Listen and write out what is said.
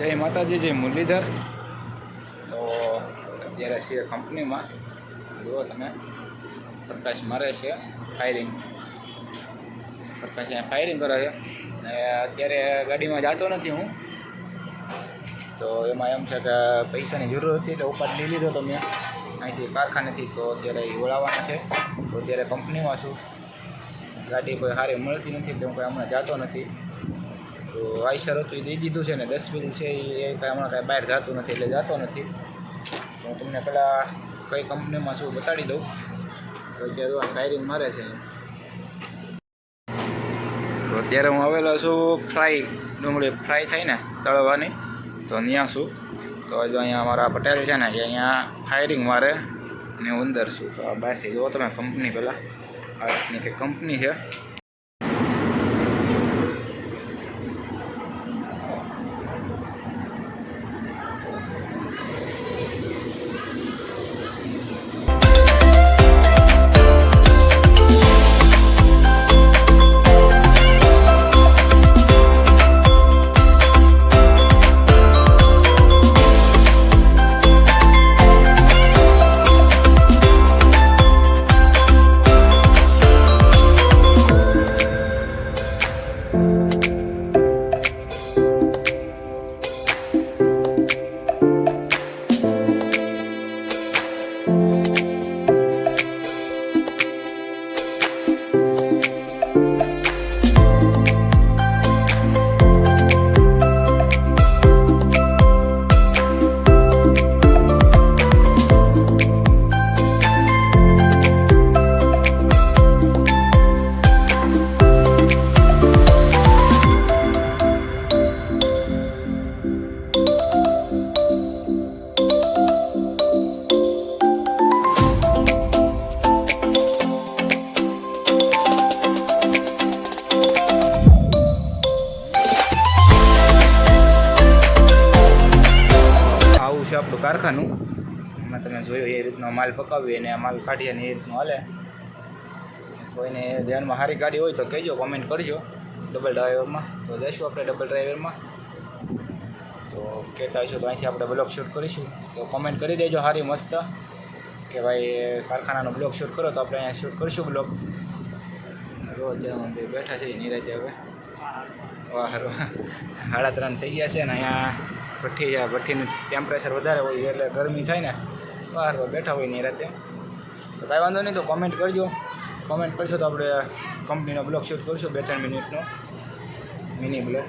જય માતાજી, જય મુરલીધર. તો અત્યારે છીએ કંપનીમાં. જુઓ તમે, પ્રકાશ મારે છે ફાયરિંગ પ્રકાશ અહીંયા ફાયરિંગ કરે છે. ને અત્યારે ગાડીમાં જતો નથી હું. તો એમાં એમ છે કે પૈસાની જરૂર હતી, એટલે ઉપાડ લઈ લીધો તો મેં. અહીંથી કારખાનેથી તો અત્યારે એ ઓળાવવાના છે. તો અત્યારે કંપનીમાં છું. ગાડી કોઈ સારી મળતી નથી, એટલે હું કોઈ હમણાં જતો નથી. આઈસર હતું, એ દઈ દીધું છે ને દસ છે, એ કાંઈ હમણાં કાંઈ બહાર જતું નથી, એટલે જતો નથી. તો હું તમને પહેલાં કઈ કંપનીમાં શું બતાડી દઉં. તો અત્યારે ફાયરિંગ મારે છે. તો અત્યારે હું આવેલો છું ફ્રાય ડુંગળી ફ્રાય થાય ને, તળવાની. તો ત્યાં છું. તો જો અહીંયા અમારા પટેલ છે ને અહીંયા ફાયરિંગ મારે ને હું અંદર છું. તો બહારથી જુઓ તમે કંપની પહેલાં આ કંપની છે. છે આપણું કારખાનું. એમાં તમે જોયું એ રીતનો માલ પકાવીએ અને માલ કાઢીએ અને એ રીતનું હાલે. કોઈને ધ્યાનમાં સારી ગાડી હોય તો કહેજો કોમેન્ટ કરજો. ડબલ ડ્રાઈવરમાં તો જઈશું આપણે ડબલ ડ્રાઈવરમાં તો કહેતા હશો તો અહીંથી આપણે બ્લોગ શૂટ કરીશું. તો કોમેન્ટ કરી દેજો સારી મસ્ત. કે ભાઈ, કારખાનાનો બ્લોગ શૂટ કરો તો આપણે અહીંયા શૂટ કરીશું બ્લોગ રોજ બેઠા છે નિરાજે હવે. વાહ સાડા ત્રણ થઈ ગયા છે ને અહીંયા ભઠ્ઠી છે ભઠ્ઠીનું ટેમ્પરેચર વધારે હોય એટલે ગરમી થાય ને બહાર બેઠા હોય નહીં રાતે. તો કાંઈ વાંધો નહીં, તો કોમેન્ટ કરજો. કોમેન્ટ કરશો તો આપણે કંપનીનો બ્લોગ શૂટ કરીશું, બે ત્રણ મિનિટનો મિની બ્લોગ